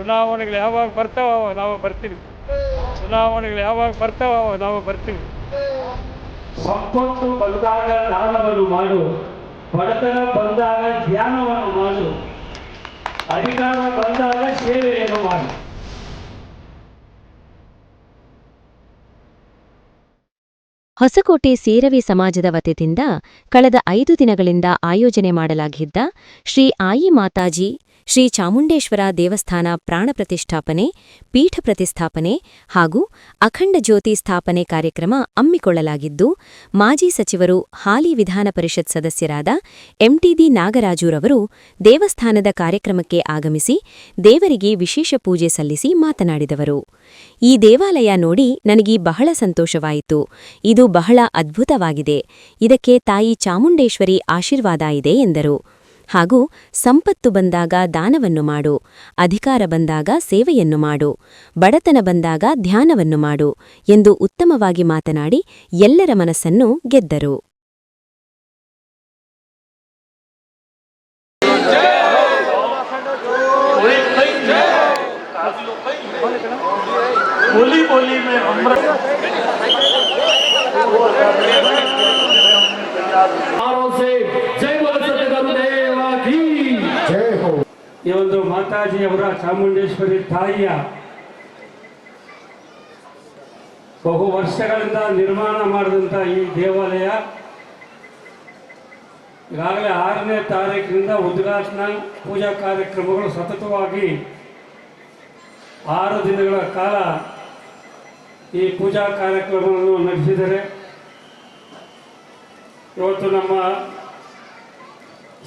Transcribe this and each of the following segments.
ಚುನಾವಣೆಗಳು ಯಾವಾಗ ಬರ್ತಾವೋ ನಾವು ಬರ್ತೀವಿ. ಚುನಾವಣೆಗಳು ಯಾವಾಗ ಬರ್ತಾವೋ ನಾವು ಬರ್ತೀವಿ. ಸಂಪತ್ತು ಬಂದಾಗ ದಾನವನ್ನು ಮಾಡು. ಬಡತನ ಬಂದಾಗ ಧ್ಯಾನವನ್ನು ಮಾಡು. ಅಧಿಕಾರ ಬಂದಾಗ ಸೇವೆಯನ್ನು ಮಾಡು. ಹೊಸಕೋಟೆ ಸೇರವಿ ಸಮಾಜದ ವತಿಯಿಂದ ಕಳೆದ ಐದು ದಿನಗಳಿಂದ ಆಯೋಜನೆ ಮಾಡಲಾಗಿದ್ದ ಶ್ರೀ ಆಯಿ ಮಾತಾಜಿ, ಶ್ರೀ ಚಾಮುಂಡೇಶ್ವರ ದೇವಸ್ಥಾನ ಪ್ರಾಣ ಪ್ರತಿಷ್ಠಾಪನೆ, ಪೀಠ ಪ್ರತಿಷ್ಠಾಪನೆ ಹಾಗೂ ಅಖಂಡ ಜ್ಯೋತಿ ಸ್ಥಾಪನೆ ಕಾರ್ಯಕ್ರಮ ಹಮ್ಮಿಕೊಳ್ಳಲಾಗಿದ್ದು, ಮಾಜಿ ಸಚಿವರು ಹಾಲಿ ವಿಧಾನ ಪರಿಷತ್ ಸದಸ್ಯರಾದ ಎಂಟಿದಿ ನಾಗರಾಜುರವರು ದೇವಸ್ಥಾನದ ಕಾರ್ಯಕ್ರಮಕ್ಕೆ ಆಗಮಿಸಿ ದೇವರಿಗೆ ವಿಶೇಷ ಪೂಜೆ ಸಲ್ಲಿಸಿ ಮಾತನಾಡಿದವರು. ಈ ದೇವಾಲಯ ನೋಡಿ ನನಗೆ ಬಹಳ ಸಂತೋಷವಾಯಿತು. ಇದು ಬಹಳ ಅದ್ಭುತವಾಗಿದೆ. ಇದಕ್ಕೆ ತಾಯಿ ಚಾಮುಂಡೇಶ್ವರಿ ಆಶೀರ್ವಾದ ಇದೆ ಎಂದರು. ಹಾಗೂ ಸಂಪತ್ತು ಬಂದಾಗ ದಾನವನ್ನು ಮಾಡು, ಅಧಿಕಾರ ಬಂದಾಗ ಸೇವೆಯನ್ನು ಮಾಡು, ಬಡತನ ಬಂದಾಗ ಧ್ಯಾನವನ್ನು ಮಾಡು ಎಂದು ಉತ್ತಮವಾಗಿ ಮಾತನಾಡಿ ಎಲ್ಲರ ಮನಸ್ಸನ್ನು ಗೆದ್ದರು. बोली बोली में अमृत से जय बोल सतगुरुदेव की ಈ ಒಂದು ಮಾತಾಜಿಯವರ ಚಾಮುಂಡೇಶ್ವರಿ ತಾಯಿಯ ಬಹು ವರ್ಷಗಳಿಂದ ನಿರ್ಮಾಣ ಮಾಡಿದಂಥ ಈ ದೇವಾಲಯ ಈಗಾಗಲೇ ಆರನೇ ತಾರೀಕಿನಿಂದ ಉದ್ಘಾಟನಾ ಪೂಜಾ ಕಾರ್ಯಕ್ರಮಗಳು ಸತತವಾಗಿ ಆರು ದಿನಗಳ ಕಾಲ ಈ ಪೂಜಾ ಕಾರ್ಯಕ್ರಮವನ್ನು ನಡೆಸಿದರೆ ಇವತ್ತು ನಮ್ಮ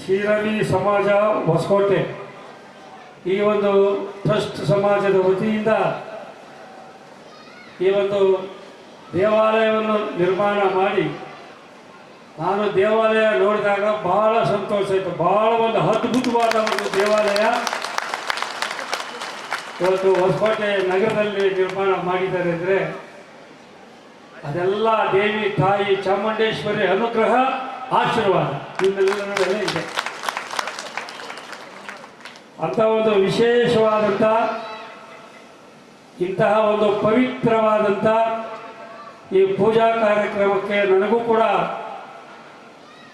ಶ್ರೀರವಿ ಸಮಾಜ ಹೊಸಕೋಟೆ, ಈ ಒಂದು ಟ್ರಸ್ಟ್ ಸಮಾಜದ ವತಿಯಿಂದ ಈ ಒಂದು ದೇವಾಲಯವನ್ನು ನಿರ್ಮಾಣ ಮಾಡಿ ನಾನು ದೇವಾಲಯ ನೋಡಿದಾಗ ಬಹಳ ಸಂತೋಷ ಆಯಿತು. ಬಹಳ ಒಂದು ಅದ್ಭುತವಾದ ಒಂದು ದೇವಾಲಯ. ಇವತ್ತು ಹೊಸಕೋಟೆ ನಗರದಲ್ಲಿ ನಿರ್ಮಾಣ ಮಾಡಿದ್ದಾರೆ ಅಂದರೆ ಅದೆಲ್ಲ ದೇವಿ, ತಾಯಿ, ಚಾಮುಂಡೇಶ್ವರಿ ಅನುಗ್ರಹ, ಆಶೀರ್ವಾದ. ನಿಮ್ಮೆಲ್ಲರ ಮೇಲೆ ಇದೆ. ಅಂತ ಒಂದು ವಿಶೇಷವಾದಂಥ ಇಂತಹ ಒಂದು ಪವಿತ್ರವಾದಂಥ ಈ ಪೂಜಾ ಕಾರ್ಯಕ್ರಮಕ್ಕೆ ನನಗೂ ಕೂಡ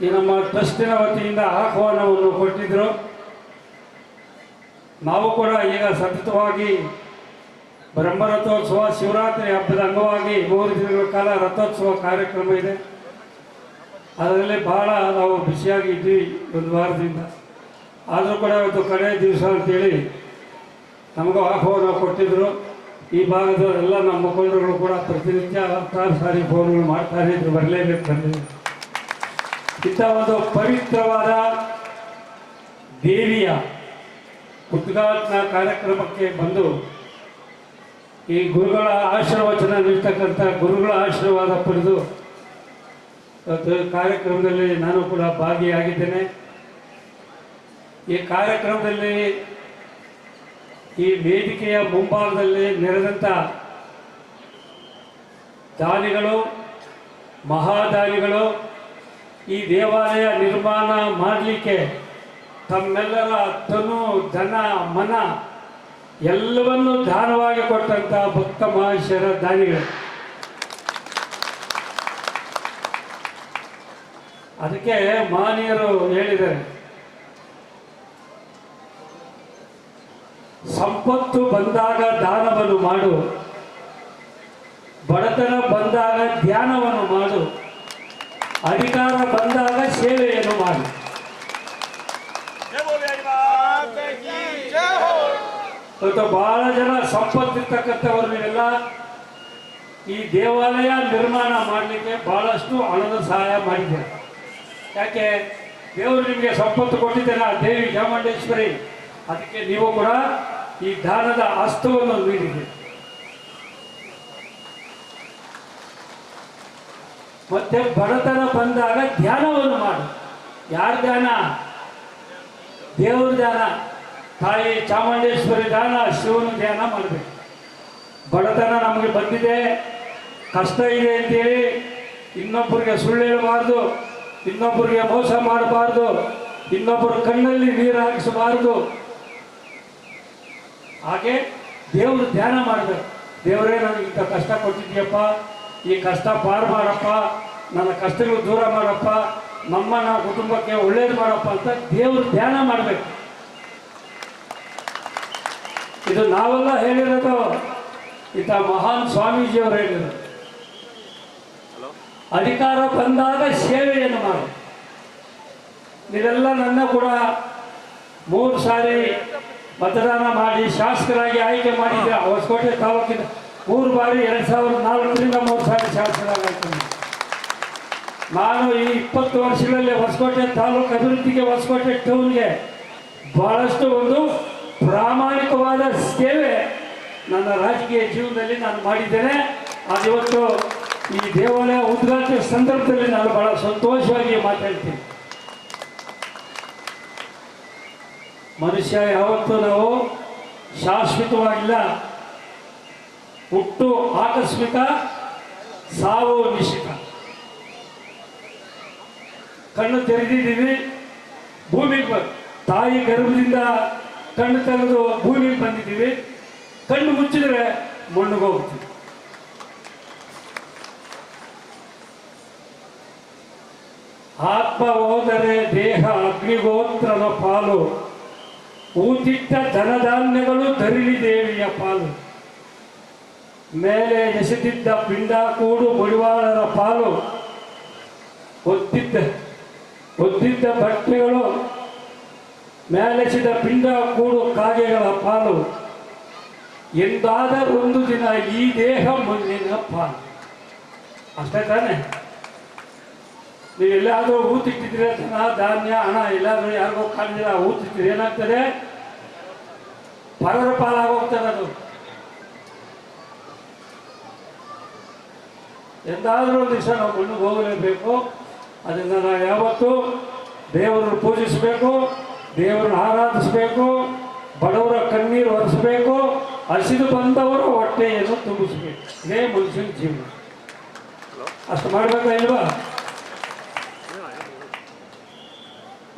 ಈ ನಮ್ಮ ಟ್ರಸ್ಟಿನ ವತಿಯಿಂದ ಆಹ್ವಾನವನ್ನು ಕೊಟ್ಟಿದ್ದರು ನಾವು ಕೂಡ ಈಗ ಸತತವಾಗಿ ಬ್ರಹ್ಮರಥೋತ್ಸವ, ಶಿವರಾತ್ರಿ ಹಬ್ಬದ ಅಂಗವಾಗಿ ಮೂರು ದಿನಗಳ ಕಾಲ ರಥೋತ್ಸವ ಕಾರ್ಯಕ್ರಮ ಇದೆ. ಅದರಲ್ಲಿ ಬಹಳ ನಾವು ಬಿಸಿಯಾಗಿ ಇದ್ವಿ ಒಂದು ವಾರದಿಂದ. ಆದರೂ ಕೂಡ ಇವತ್ತು ಕಡೆ ದಿವಸ ಅಂತೇಳಿ ನಮಗೂ ಆಹ್ವಾನ ಕೊಟ್ಟಿದ್ದರು ಈ ಭಾಗದ ಎಲ್ಲ ನಮ್ಮ ಮುಖಂಡರುಗಳು ಕೂಡ ಪ್ರತಿನಿತ್ಯ ಹತ್ತಾರು ಸಾರಿ ಫೋನ್ಗಳು ಮಾಡ್ತಾರೆ ಇದ್ರು ಬರಲೇಬೇಕು ಬಂದಿದೆ ಇಂಥ ಒಂದು ಪವಿತ್ರವಾದ ದೇವಿಯ ಉದ್ಘಾಟನಾ ಕಾರ್ಯಕ್ರಮಕ್ಕೆ ಬಂದು ಈ ಗುರುಗಳ ಆಶೀರ್ವಚನ ನೀಡ್ತಕ್ಕಂಥ ಗುರುಗಳ ಆಶೀರ್ವಾದ ಪಡೆದು ಕಾರ್ಯಕ್ರಮದಲ್ಲಿ ನಾನು ಕೂಡ ಭಾಗಿಯಾಗಿದ್ದೇನೆ. ಈ ಕಾರ್ಯಕ್ರಮದಲ್ಲಿ ಈ ವೇದಿಕೆಯ ಮುಂಭಾಗದಲ್ಲಿ ನೆರೆದಂಥ ದಾನಿಗಳು, ಮಹಾದಾನಿಗಳು ಈ ದೇವಾಲಯ ನಿರ್ಮಾಣ ಮಾಡಲಿಕ್ಕೆ ತಮ್ಮೆಲ್ಲರ ತನು ಜನ ಮನ ಎಲ್ಲವನ್ನೂ ದಾನವಾಗಿ ಕೊಟ್ಟಂತ ಭಕ್ತ ಮಹೇಶ್ವರ ದಾನಿಗಳು. ಅದಕ್ಕೆ ಮಾನೀಯರು ಹೇಳಿದ್ದಾರೆ, ಸಂಪತ್ತು ಬಂದಾಗ ದಾನವನ್ನು ಮಾಡು, ಬಡತನ ಬಂದಾಗ ಧ್ಯಾನವನ್ನು ಮಾಡು, ಅಧಿಕಾರ ಬಂದಾಗ ಸೇವೆಯನ್ನು ಮಾಡು. ಇವತ್ತು ಬಹಳ ಜನ ಸಂಪತ್ತಿರ್ತಕ್ಕಂಥವ್ರನ್ನೆಲ್ಲ ಈ ದೇವಾಲಯ ನಿರ್ಮಾಣ ಮಾಡಲಿಕ್ಕೆ ಬಹಳಷ್ಟು ಹಣದ ಸಹಾಯ ಮಾಡಿದ್ದಾರೆ. ಯಾಕೆ? ದೇವರು ನಿಮಗೆ ಸಂಪತ್ತು ಕೊಟ್ಟಿದ್ದೇನೆ ಆ ದೇವಿ ಚಾಮುಂಡೇಶ್ವರಿ. ಅದಕ್ಕೆ ನೀವು ಕೂಡ ಈ ದಾನದ ಅಸ್ತವನ್ನು ನೀಡಿದೆ ಮತ್ತೆ ಬಡತನ ಬಂದಾಗ ಧ್ಯಾನವನ್ನು ಮಾಡು. ಯಾರ ಧ್ಯಾನ? ದೇವ್ರ ಧ್ಯಾನ. ತಾಯಿ ಚಾಮುಂಡೇಶ್ವರಿ ದಾನ ಶಿವನ ಧ್ಯಾನ ಮಾಡಬೇಕು. ಬಡತನ ನಮಗೆ ಬಂದಿದೆ. ಕಷ್ಟ ಇದೆ ಅಂತೇಳಿ ಇನ್ನೊಬ್ಬರಿಗೆ ಸುಳ್ಳು ಹೇಳಬಾರ್ದು, ಇನ್ನೊಬ್ಬರಿಗೆ ಮೋಸ ಮಾಡಬಾರ್ದು, ಇನ್ನೊಬ್ಬರ ಕಣ್ಣಲ್ಲಿ ನೀರು ಹಾಕಿಸಬಾರ್ದು. ಹಾಗೆ ದೇವರು ಧ್ಯಾನ ಮಾಡಬೇಕು. ದೇವರೇ ನನಗೆ ಇಂಥ ಕಷ್ಟ ಕೊಟ್ಟಿದ್ಯಪ್ಪ, ಈ ಕಷ್ಟ ಪಾರು ಮಾಡಪ್ಪ, ನನ್ನ ಕಷ್ಟಗಳು ದೂರ ಮಾಡಪ್ಪ ನಮ್ಮ ನಮ್ಮ ಕುಟುಂಬಕ್ಕೆ ಒಳ್ಳೇದು ಮಾಡಪ್ಪ ಅಂತ ದೇವರು ಧ್ಯಾನ ಮಾಡಬೇಕು. ಇದು ನಾವೆಲ್ಲ ಹೇಳಿರೋದು ಇಂಥ ಮಹಾನ್ ಸ್ವಾಮೀಜಿಯವರು ಹೇಳಿರೋದು. ಅಧಿಕಾರ ಬಂದಾಗ ಸೇವೆಯನ್ನು ಮಾಡಿ. ನೀವೆಲ್ಲ ನನ್ನ ಕೂಡ ಮೂರು ಸಾರಿ ಮತದಾನ ಮಾಡಿ ಶಾಸಕರಾಗಿ ಆಯ್ಕೆ ಮಾಡಿದ್ರೆ ಹೊಸಕೋಟೆ ತಾಲೂಕಿನ ಮೂರು ಬಾರಿ ಎರಡು ಸಾವಿರದ ನಾಲ್ಕರಿಂದ ಮೂರು ಸಾರಿ ಶಾಸಕರಾಗಿ. ನಾನು ಈ ಇಪ್ಪತ್ತು ವರ್ಷಗಳಲ್ಲಿ ಹೊಸಕೋಟೆ ತಾಲೂಕು ಅಭಿವೃದ್ಧಿಗೆ ಹೊಸಕೋಟೆ ಟೌನ್ಗೆ ಬಹಳಷ್ಟು ಒಂದು ಪ್ರಾಮಾಣಿಕವಾದ ಸೇವೆ ನನ್ನ ರಾಜಕೀಯ ಜೀವನದಲ್ಲಿ ನಾನು ಮಾಡಿದ್ದೇನೆ. ಅದಿವತ್ತು ಈ ದೇವಾಲಯ ಉದ್ಘಾಟನೆ ಸಂದರ್ಭದಲ್ಲಿ ನಾನು ಬಹಳ ಸಂತೋಷವಾಗಿ ಮಾತಾಡ್ತೀನಿ. ಮನುಷ್ಯ ಯಾವತ್ತೂ ನಾವು ಶಾಶ್ವತವಾಗಿಲ್ಲ. ಹುಟ್ಟು ಆಕಸ್ಮಿಕ, ಸಾವು ನಿಶ್ಚಿತ. ಕಣ್ಣು ತೆರೆದಿದ್ದೀವಿ ಭೂಮಿ ತಾಯಿ ಗರ್ಭದಿಂದ ಕಣ್ಣು ತೆಗೆದು ಭೂಮಿಗೆ ಬಂದಿದ್ದೀವಿ. ಕಣ್ಣು ಮುಚ್ಚಿದ್ರೆ ಮಣ್ಣು ಹೋಗ್ತೀವಿ ಆತ್ಮ ಹೋದರೆ ದೇಹ ಅಗ್ನಿಗೋತ್ರನ ಪಾಲು. ಊತಿಟ್ಟ ಧನಧಾನ್ಯಗಳು ಧರಿಲಿ ದೇವಿಯ ಪಾಲು. ಮೇಲೆ ಎಸೆದಿದ್ದ ಪಿಂಡ ಕೂಡು ಬಡಿವಾಳರ ಪಾಲು. ಒತ್ತಿದ್ದ ಒತ್ತಿದ್ದ ಬಟ್ಟೆಗಳು ಮೇಲೆಸಿದ ಪಿಂಡ ಕೂಡು ಕಾಗೆಗಳ ಪಾಲು. ಎಂದಾದರೊಂದು ದಿನ ಈ ದೇಹ ಮಣ್ಣಿನ ಪಾಲು. ಅಷ್ಟೇ ತಾನೆ? ನೀವು ಎಲ್ಲಾದರೂ ಊತಿಟ್ಟಿದ್ರೆ ಧನ, ಧಾನ್ಯ, ಹಣ, ಎಲ್ಲಾದರೂ ಯಾರಿಗೋ ಕಾಣಿಲ್ಲ ಹೂತಿಟ್ಟಿದ್ರೆ ಏನಾಗ್ತದೆ? ಪರರ ಪಾಲಾಗೋಗ್ತದೆ ಅದು. ಎಂದಾದರೂ ಒಂದು ದಿವಸ ನಾವು ಮಣ್ಣಿಗೆ ಹೋಗಲೇಬೇಕು. ಅದನ್ನು ನಾವು ಯಾವತ್ತೂ ದೇವರನ್ನು ಪೂಜಿಸಬೇಕು. ದೇವರನ್ನು ಆರಾಧಿಸಬೇಕು, ಬಡವರ ಕಣ್ಣೀರು ಒರೆಸಬೇಕು, ಹಸಿದು ಬಂದವರು ಹೊಟ್ಟೆಯನ್ನು ತುಂಬಿಸಬೇಕು. ಇದೇ ಮನುಷ್ಯನ ಜೀವನ. ಅಷ್ಟು ಮಾಡಬೇಕಾ ಇಲ್ವಾ?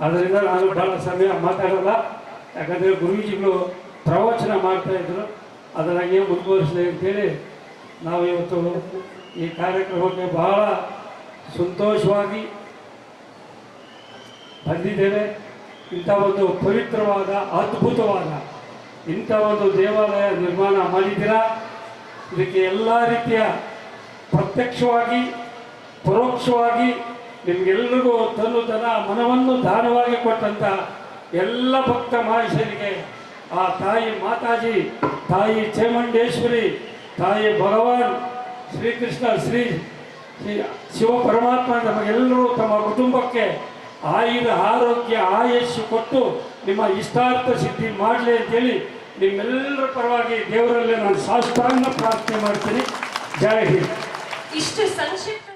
ಅದರಿಂದ ನಾನು ಬಹಳ ಸಮಯ ಮಾತಾಡಲ್ಲ. ಯಾಕಂದರೆ ಗುರುಜಿಗಳು ಪ್ರವಚನ ಮಾಡ್ತಾ ಇದ್ರು. ಅದರಾಗೆ ಮುಂದುವರಿಸಲಿ ಅಂತೇಳಿ ನಾವು ಇವತ್ತು ಈ ಕಾರ್ಯಕ್ರಮಕ್ಕೆ ಬಹಳ ಸಂತೋಷವಾಗಿ ಬಂದಿದ್ದೇವೆ. ಇಂಥ ಒಂದು ಪವಿತ್ರವಾದ, ಅದ್ಭುತವಾದ ಇಂಥ ಒಂದು ದೇವಾಲಯ ನಿರ್ಮಾಣ ಮಾಡಿದ್ದೀರಾ? ಇದಕ್ಕೆ ಎಲ್ಲ ರೀತಿಯ ಪ್ರತ್ಯಕ್ಷವಾಗಿ, ಪರೋಕ್ಷವಾಗಿ ನಿಮಗೆಲ್ಲರಿಗೂ ತನ್ನು ತನ್ನ ಮನವನ್ನು ದಾನವಾಗಿ ಕೊಟ್ಟಂಥ ಎಲ್ಲ ಭಕ್ತ ಮಹೇಶರಿಗೆ ಆ ತಾಯಿ ಮಾತಾಜಿ, ತಾಯಿ ಚೇಮಂಡೇಶ್ವರಿ, ತಾಯಿ ಭಗವಾನ್ ಶ್ರೀಕೃಷ್ಣ ಶ್ರೀ ಶ್ರೀ ಶಿವ ಪರಮಾತ್ಮ ನಮಗೆಲ್ಲರೂ ತಮ್ಮ ಕುಟುಂಬಕ್ಕೆ ಆಯುಧ ಆರೋಗ್ಯ ಆಯಸ್ಸು ಕೊಟ್ಟು ನಿಮ್ಮ ಇಷ್ಟಾರ್ಥ ಸಿದ್ಧಿ ಮಾಡಲಿ ಅಂತೇಳಿ ನಿಮ್ಮೆಲ್ಲರ ಪರವಾಗಿ ದೇವರಲ್ಲೇ ನಾನು ಸಾಷ್ಟಾಂಗ ಪ್ರಾರ್ಥನೆ ಮಾಡ್ತೀನಿ. ಜಯ ಹಿಂದ್. ಇಷ್ಟು ಸಂಕ್ಷಿಪ್ತ